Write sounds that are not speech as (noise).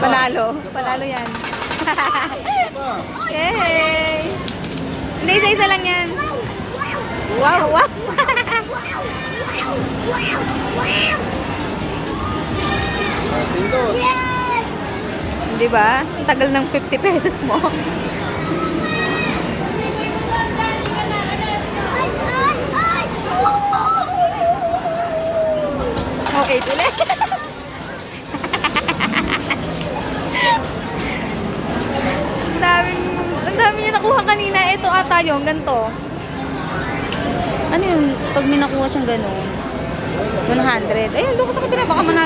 Panalo. Panalo yan. (laughs) Yay! Hindi, isa-isa lang yan. Wow, wow. Pindot. (laughs) Di ba? Tagal ng 50 pesos mo. (laughs) Oh, 8 ulit. Niya nakuha kanina. Ito ata yung ganito. Ano yun? Pag may nakuha siyang gano'n. 100. Ayun, doon ka sa kabila. Baka manalo